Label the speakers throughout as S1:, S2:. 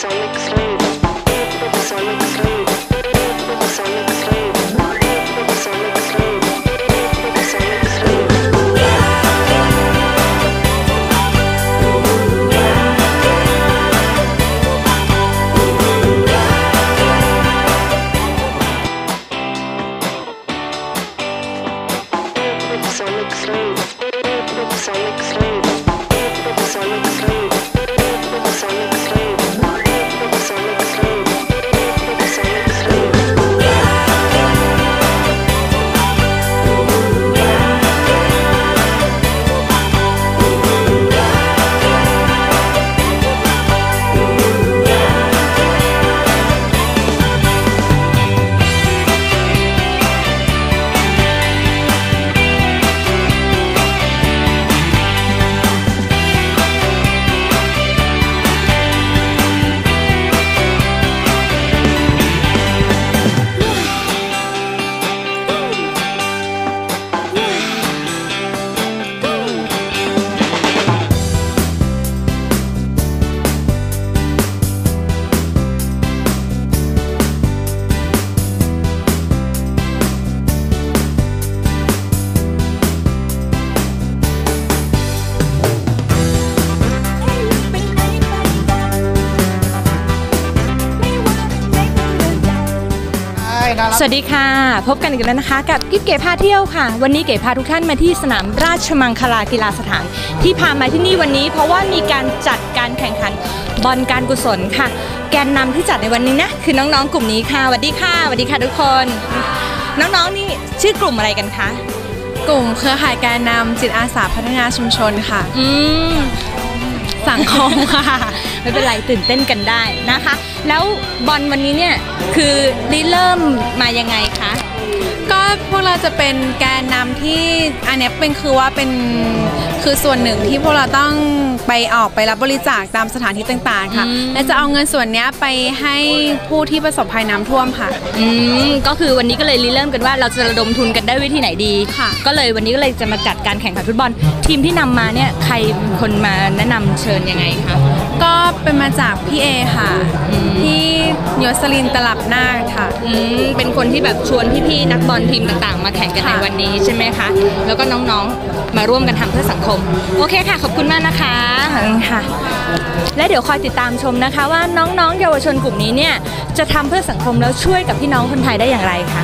S1: Sonic สวัสดีค่ะ พบกันอีกแล้วนะคะ กับกิ๊บเก๋พาเที่ยวค่ะ วันนี้เก๋พาทุกท่านมาที่สนามราชมังคลากีฬาสถาน ที่พามาที่นี่วันนี้ เพราะว่ามีการจัดการแข่งขันบอลการกุศลค่ะ แกนนำที่จัดในวันนี้นะคือน้องๆกลุ่มนี้ค่ะสวัสดีค่ะสวัสดีค่ะทุกคน น้องๆนี่ชื่อกลุ่มอะไรกันคะ
S2: กลุ่มเครือข่ายแกนนำจิตอาสาพัฒนาชุมชนค่ะ
S1: อืม
S2: สังคมค่ะ
S1: ไม่เป็นไรตื่นเต้นกันได้นะคะ แล้วบอลวันนี้เนี่ยคือริเริ่มมายังไงคะ
S2: ก็พวกเราจะเป็นแกนนำที่อันเนี้ยเป็นคือว่าเป็นคือส่วนหนึ่งที่พวกเราต้องไปออกไปรับบริจาคตามสถานที่ต่างๆค่ะ
S1: อืม
S2: และจะเอาเงินส่วนเนี้ยไปให้ผู้ที่ประสบภัยน้ำท่วมค่ะ
S1: อืมก็คือวันนี้ก็เลยริเริ่มกันว่าเราจะระดมทุนกันได้วิธีไหนดี
S2: ค่ะ
S1: ก็เลยวันนี้ก็เลยจะมาจัดการแข่งขันฟุตบอล ทีมที่นำมาเนี่ยใครเป็นคนมาแนะนำเชิญยังไงคะ
S2: ก็เป็นมาจากพี่เอค่ะ
S1: อื ม
S2: พี่ยศลินตลับนาคค่ะ
S1: อืมเป็นคนที่แบบชวนพี่ๆนักบอลทีมต่างๆ มาแข่งกันใน
S2: ค่ะ
S1: วันนี้ใช่ไหมคะ แล้วก็น้องๆมาร่วมกันทำเพื่อสังคม โอเคค่ะ ขอบคุณมากนะคะ ขอบคุณค่ะ และเดี๋ยวคอยติดตามชมนะคะ ว่าน้องๆเยาวชนกลุ่มนี้เนี่ยจะทำเพื่อสังคมแล้วช่วยกับพี่น้องคนไทยได้อย่างไรคะ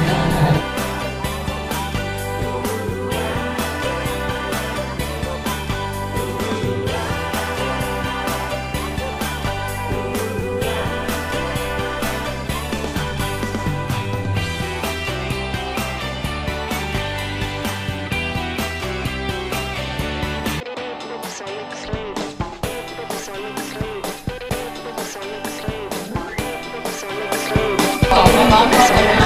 S3: นี่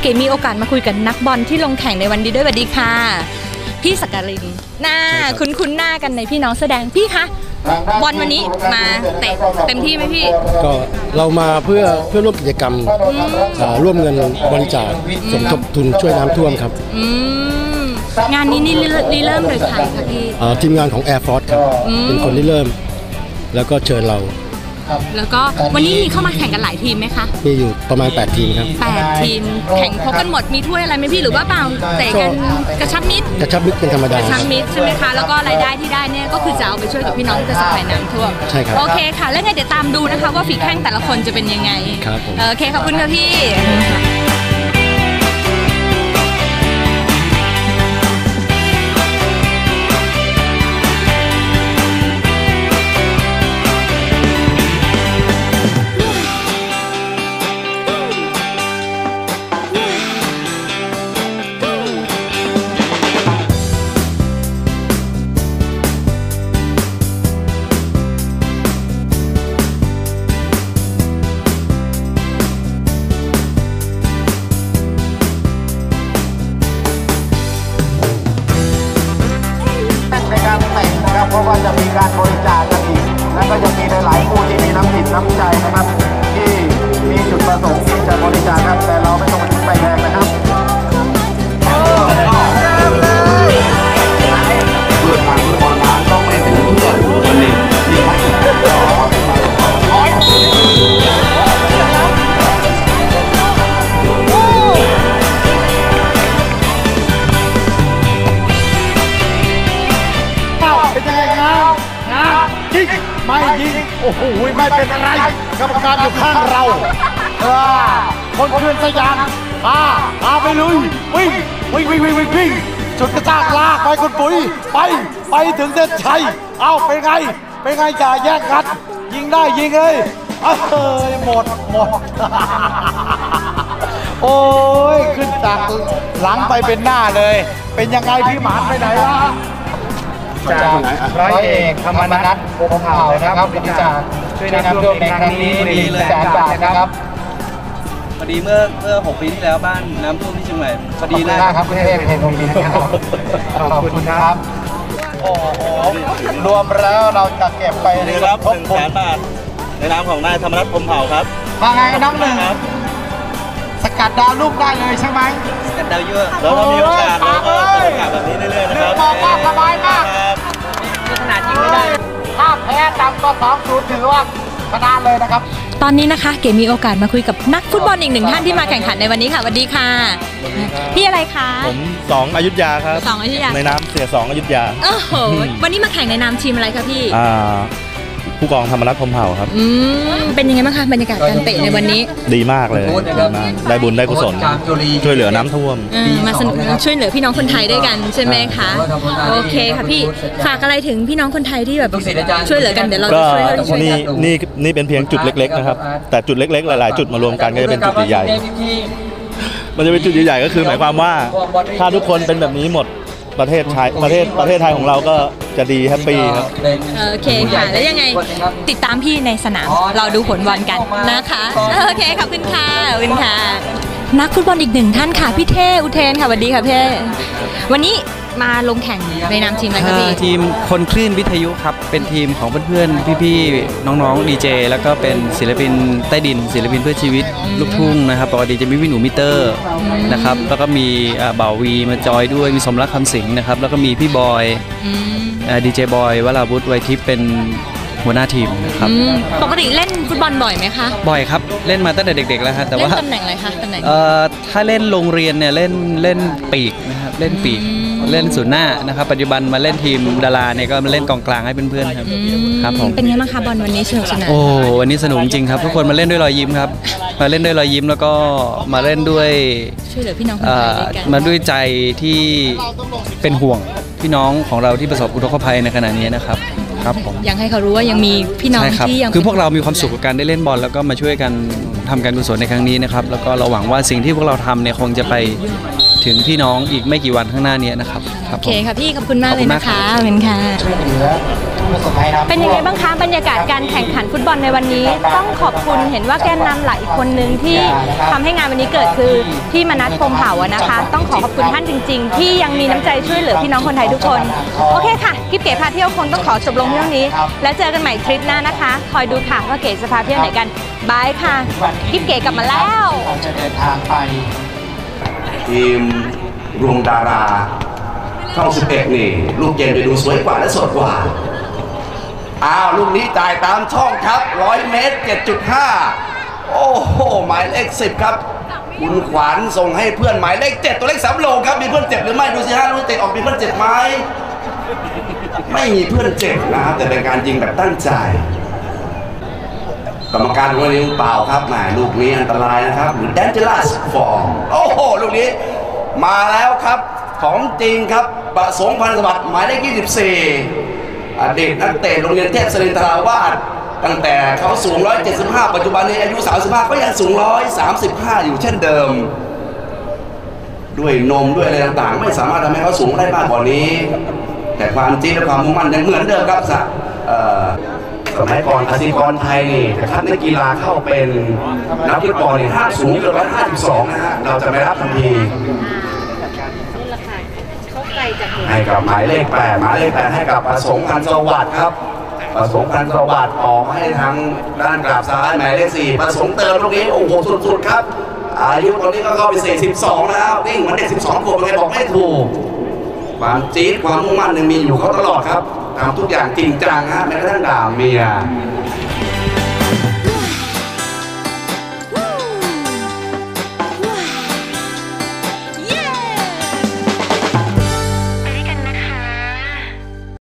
S3: เอาละ
S1: ค่ะแล้วตอนนี้นะคะเก๋มีโอกาสมาคุยกับนักบอลที่ลงแข่งในวันนี้ด้วยสวัสดีค่ะ พี่สักการินหน้าคุ้นคุ้นๆหน้ากันในพี่น้องแสดงพี่คะบอลวันนี้มาเตะเต็มที่ไหมพี่
S4: ก็เรามาเพื่อเพื่อร่วมกิจกรรมอ่าร่วมเงินบริจาคสมทบทุนช่วยน้ำท่วมครับ
S1: อืมงานนี้นี่ริเริ่มโดยใครคะพี่
S4: อ่าทีมงานของ Air Force ครับ
S1: อืม
S4: เป็นคนที่เริ่ม แล้วก็เชิญเรา
S1: แล้วก็วันนี้มีเข้ามาแข่งกันหลายทีมไหมคะ
S4: มีอยู่ประมาณ 8 ทีมครับ
S1: แปดทีมแข่งพบกันหมดมีถ้วยอะไรไหมพี่หรือว่าเปล่าเตะกันกระชับมิตร
S4: กระชับมิตรเป็นธรรม
S1: ก
S4: ดา
S1: ระชับมิตรใช่ไหมคะ แล้วก็รายได้ที่ได้เนี่ยก็คือจะเอาไปช่วยกับพี่น้องที่ประสบภัยน้ำท่วม
S4: ใช่ครับ
S1: โอเคค่ะ แล้วไงเดี๋ยวตามดูนะคะว่าฝีแข้งแต่ละคนจะเป็นยังไง
S4: ครับผม
S1: โอเคขอบคุณค่ะพี่
S5: วิ่งวิ่งวิ่งวิ่งจุดกระชากลากไปคุณปุ๋ยไปไปถึงเส้นชัยเอาเป็นไง เป็นไงจ่าแย่งกันยิงได้ยิงเลยเอ้ยหมดหมดโอ้ยขึ้นจากหลังไปเป็นหน้าเลย เป็นยังไงพี่หมานไปไหนวะ
S3: จากร้อยเอกธรรมนัฐวงศ์เผ่านะครับบริจาคช่วยน้ำท่วมในครั้งนี้หนึ่งแสนบาทนะครับ
S6: พอดีเมื่อเมื่อ 6 ปีที่แล้วบ้านน้ำท่วมที่เชียงใหม่พอ
S3: ดี
S6: ดี
S3: มากครับพี่เทพเพนมีนะครับขอบคุณครับโอ้โหรวมแล้วเราจะเก็บไป
S6: ได้รับ1นึ่งแสนบาทในนามของนายธรรมนัฐพรหมเผ่าครับ
S3: มาไงน้องหนึ่งสกัดดาวลูกได้เลยใช่ไหม
S6: กันดาวยั่วแล้วถ้ามีโอกาสเราก็จะประกาศแบบนี้เรื่อยๆนะครับ
S3: หนึ่งบอกว่าสบายมาก
S6: ครับ
S1: ขนาดยิงไม่ได้
S3: ถ้าแพ้ต่ำกว่าสองศูนย์ถือว่า ชนะเลยนะครับ
S1: ตอนนี้นะคะเก๋มีโอกาสมาคุยกับนักฟุตบอลอีกหนึ่งท่านที่มาแข่งขันในวันนี้ค่ะสวัสดีค่ะ พี่อะไรคะ
S7: ผมสองอยุธยาครับ
S1: สองอยุธยา
S7: ในน้ำเสียสองอยุธยา
S1: โอ้โห วันนี้มาแข่งในนามทีมอะไรคะพี่
S7: อ่า ผู้กองธรรมรัฐพรหมเผ่าครับ
S1: อืมเป็นยังไงบ้างคะบรรยากาศการเตะในวันนี้
S7: ดีมากเลยดีมากได้บุญได้กุศลช่วยเหลือน้ำท่วม
S1: เออมาสนุกช่วยเหลือพี่น้องคนไทยด้วยกันใช่ไหมคะโอเคค่ะพี่ฝากอะไรถึงพี่น้องคนไทยที่แบบช่วยเหลือกันเดี๋ยวเรา
S7: ก็
S1: จะช่วยช่วย
S7: นี่นี่นี่เป็นเพียงจุดเล็กๆนะครับ แต่จุดเล็กๆ หลายๆ จุดมารวมกันก็จะเป็นจุดใหญ่ๆมันจะเป็นจุดใหญ่ๆก็คือหมายความว่าถ้าทุกคนเป็นแบบนี้หมด ประเทศไทยประเทศประเทศไทยของเราก็จะดีแฮปปี้ครับ
S1: โอเคค่ะ แล้วยังไงติดตามพี่ในสนาม เราดูผลบอลกันนะคะ โอเคขอบคุณค่ะขอบคุณค่ะ นักฟุตบอลอีกหนึ่งท่านค่ะ พี่เทอุเทนค่ะสวัสดีค่ะพี่เทวันนี้ มาลงแข่งในนามทีมอะไรคะพี่
S8: อ่าทีมคนคลื่นวิทยุครับ เป็นทีมของเพื่อนๆ พี่ๆ น้องๆดีเจแล้วก็เป็นศิลปินใต้ดิน ศิลปินเพื่อชีวิตลูกทุ่งนะครับปกติจะมีวิหนูมิเตอร์นะครับแล้วก็มีอ่าบ่าววีมาจอยด้วยมีสมรักคำสิงห์นะครับแล้วก็มีพี่บอย
S1: อืม
S8: ดีเจบอยวราวุฒิไวยทิพย์เป็นหัวหน้าทีมนะครับ
S1: อืมปกติเล่นฟุตบอลบ่อยไหมคะ
S8: บ่อยครับเล่นมาตั้งแต่เด็กๆแล้วฮะแต่
S1: เล่น
S8: ว่า
S1: ตำแหน่งอะไรคะตำแหน่ง
S8: เอ่อถ้าเล่นโรงเรียนเนี่ยเล่นเล่นปีกนะครับเล่นปีก
S1: อืม
S8: เล่นศูนย์หน้านะครับปัจจุบันมาเล่นทีมดาราเนี่ยก็มาเล่นกองกลางให้เพื่อนๆครับ
S1: อืม
S8: ครับผม
S1: เป็นไงบ้างคะบอลวันนี้สนุกสนาน
S8: โอ้วันนี้สนุกจริงครับทุกคนมาเล่นด้วยรอยยิ้มครับมาเล่นด้วยรอยยิ้มแล้วก็มาเล่นด้วย
S1: ช่วยเหลือพี่น้องคน
S8: เอ่
S1: ไทย
S8: อ
S1: ด้วยกัน
S8: มาด้วยใจที่เป็นห่วงพี่น้องของเราที่ประสบอุทกภัยในขณะนี้นะครับครับผม
S1: ยังให้เขารู้ว่ายังมีพี่น้อง
S8: ใช่ครับ
S1: ที่ยัง
S8: คือพวกเรามีความสุขกับการได้เล่นบอลแล้วก็มาช่วยกันทำการกุศลในครั้งนี้นะครับแล้วก็เราหวังว่าสิ่งที่พวกเราทำเนี่ยคงจะไป ถึงพี่น้องอีกไม่กี่วันข้างหน้านี้นะครับครั
S1: โอบ
S8: ผ
S1: เค
S8: ม
S1: ค่ะพี่ขอบคุณมากเลยนะ
S8: ขอบคุณมากครั
S1: คะ
S8: บ
S1: ขอบคุณค่ะ
S3: ประสบภัยน้ำท่วม
S1: เป็นยังไงบ้างคะบรรยากาศการแข่งขันฟุตบอลในวันนี้ ต้องขอบคุณเห็นว่าแกนนำหลักอีกคนนึงที่ทำให้งานวันนี้เกิดคือพี่มนัทพรหมเผ่าอะนะคะ ต้องขอขอบคุณท่านจริง ๆ ที่ยังมีน้ำใจช่วยเหลือพี่น้องคนไทยทุกคน โอเคค่ะกิ๊บเก๋พาเที่ยวคงต้องขอจบลงเที่ยวนี้ แล้วเจอกันใหม่ทริปหน้านะคะ คอยดูค่ะว่าเก๋จะพาเที่ยวไหนกันบายค่ะกิ๊บเก๋กลับมาแล้ว
S3: เราจะเดินทางไป
S9: ทีมรวงดาราช่อง11นี่ลูกเกมจะดูสวยกว่าและสดกว่า อ้าวลูกนี้จ่ายตามช่องครับ100เมตร7.5โอ้โหหมายเลข10ครับคุณขวัญส่งให้เพื่อนหมายเลข7ตัวเลขสามโลครับมีเพื่อนเจ็บหรือไม่ดูสิฮะลูกเตะออกมีเพื่อนเจ็บไหมไม่มีเพื่อนเจ็บนะครับแต่เป็นการยิงแบบตั้งใจกรรมการของนิ้เปล่าครับแหมลูกนี้อันตรายนะครับหรือ dangerous form โอ้โห กนี้ มาแล้วครับของจริงครับประสงค์พันธ์สวัสดิ์หมายเลข 24อดีตนักเตะโรงเรียนเทพศรินทราวาสตั้งแต่เขาสูง 175 ปัจจุบันนี้อายุ 35 ก็ยังสูง 135 อยู่เช่นเดิม ด้วยนมด้วยอะไรต่างๆ ไม่สามารถทำให้เขาสูงได้มากกว่านี้ แต่ความจริงและความมุ่งมั่นยังเหมือนเดิมครับสะเอ่อ สมัยก่อนอาชีพกรไทยนี่จะคัดนักกีฬาเข้าเป็นนักฟุตบอลนี่ห้าสูงเกือบร้อยห้าสิบสองนะฮะเราจะไม่รับทันทีให้กับหมายเลขแปดหมายเลขแปดให้กับประสงค์พันธ์สวัสดิ์ครับประสงค์พันธ์สวัสดิ์ออกให้ทางด้านกราบซ้ายหมายเลขสี่ประสงค์เติมตรงนี้โอ้โหสุดๆครับ อายุตอนนี้ก็เข้าไป42แล้ววิ่งเหมือนเด็ก12ขวบเลยบอกไม่ถูกความจี๊ดความมุ่งมั่นยังมีอยู่เขาตลอดครับ ทำทุกอย่างจริงจังฮะแม้กระทั่งด่าเมีย